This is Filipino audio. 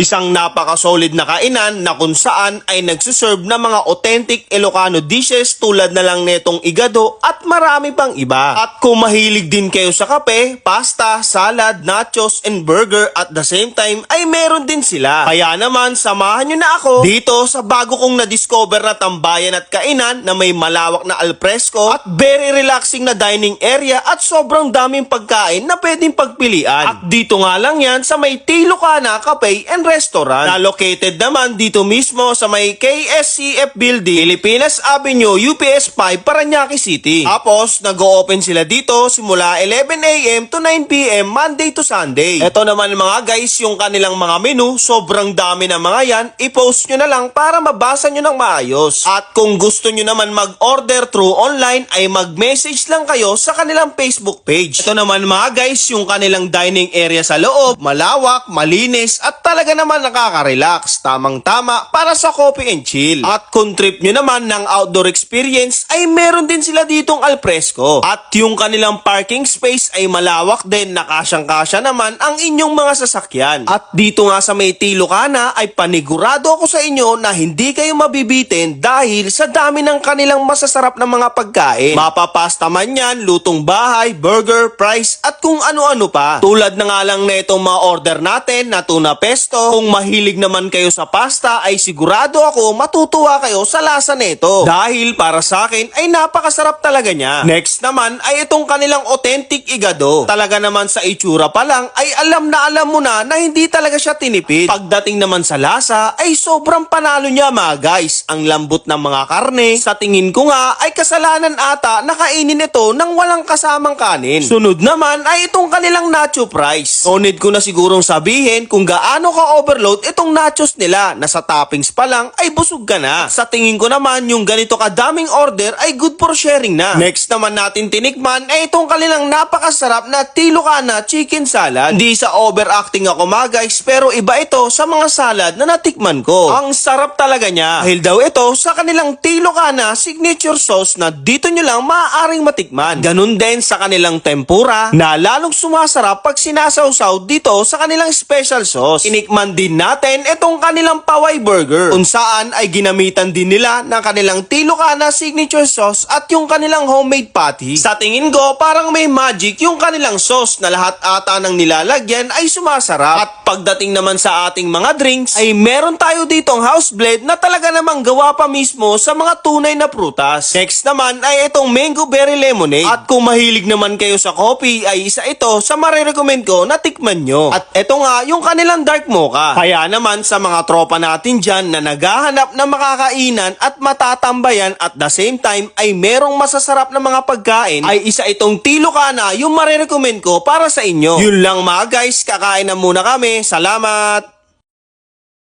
Isang napaka-solid na kainan na kung saan ay nagsuserve ng mga authentic Ilocano dishes tulad na lang netong igado at marami pang iba. At kung mahilig din kayo sa kape, pasta, salad, nachos, and burger at the same time ay meron din sila. Kaya naman samahan nyo na ako dito sa bago kong na-discover na tambayan at kainan na may malawak na alfresco at very relaxing na dining area at sobrang daming pagkain na pwedeng pagpilian. At dito nga lang yan sa may Tilocana Cafe and Restaurant na located naman dito mismo sa may KSCF Building, Pilipinas Avenue, UPS 5, Paranaque City. Tapos, nag-open sila dito simula 11am to 9pm Monday to Sunday. Ito naman mga guys, yung kanilang mga menu, sobrang dami na mga yan, i-post nyo na lang para mabasa nyo ng maayos. At kung gusto nyo naman mag-order through online, ay mag-message lang kayo sa kanilang Facebook page. Ito naman mga guys, yung kanilang dining area sa loob, malawak, malinis, at talaga naman nakaka-relax. Tamang-tama para sa coffee and chill. At kung trip nyo naman ng outdoor experience, ay meron din sila ditong alfresco. At yung kanilang parking space ay malawak din, nakasyang-kasya naman ang inyong mga sasakyan. At dito nga sa may Tilocana ay panigurado ako sa inyo na hindi kayo mabibitin dahil sa dami ng kanilang masasarap na mga pagkain. Mapapasta man yan, lutong bahay, burger, fries, at kung ano-ano pa. Tulad na nga lang na itong mga order natin na tuna pesto. Kung mahilig naman kayo sa pasta ay sigurado ako matutuwa kayo sa lasa nito. Dahil para sa akin ay napakasarap talaga niya. Next naman ay itong kanilang authentic igado. Talaga naman sa itsura pa lang ay alam na alam mo na na hindi talaga siya tinipid. Pagdating naman sa lasa ay sobrang panalo niya mga guys. Ang lambot ng mga karne. Sa tingin ko nga ay kasalanan ata na kainin ito ng walang kasamang kanin. Sunod naman ay itong kanilang nacho fries. No ko na sigurong sabihin kung gaano ka-overload itong nachos nila na sa toppings pa lang ay busog ka na. Sa tingin ko naman yung ganito kadaming order ay good for sharing na. Next naman natin tinikman ay itong kanilang napakasarap na Tilocana chicken salad. Hindi sa overacting ako mga guys pero iba ito sa mga salad na natikman ko. Ang sarap talaga niya. Dahil daw ito sa kanilang Tilocana signature sauce na dito nyo lang maaaring matikman. Ganun din sa kanilang tempura na lalong sumasarap pag sinasawsaw dito sa kanilang special sauce. Inikman din natin itong kanilang paway burger kung saan ay ginamitan din nila ng kanilang Tilocana signature sauce at yung kanilang homemade patty. Sa tingin ko parang may magic yung kanilang sauce na lahat ata ng nilalagyan ay sumasarap. At pagdating naman sa ating mga drinks ay meron tayo ditong house blend na talaga namang gawa pa mismo sa mga tunay na prutas. Next naman ay itong mango berry lemonade. At kung mahilig naman kayo sa coffee ay isa ito sa marirecommend ko na tikman nyo. At ito nga yung kanilang dark mocha. Kaya naman sa mga tropa natin dyan na naghahanap ng makakainan at matatambayan at the same time ay merong masasarap na mga pagkain ay isa itong Tilocana yung marirecommend ko para sa inyo. Yun lang mga guys, kakain na muna kami. Salamat!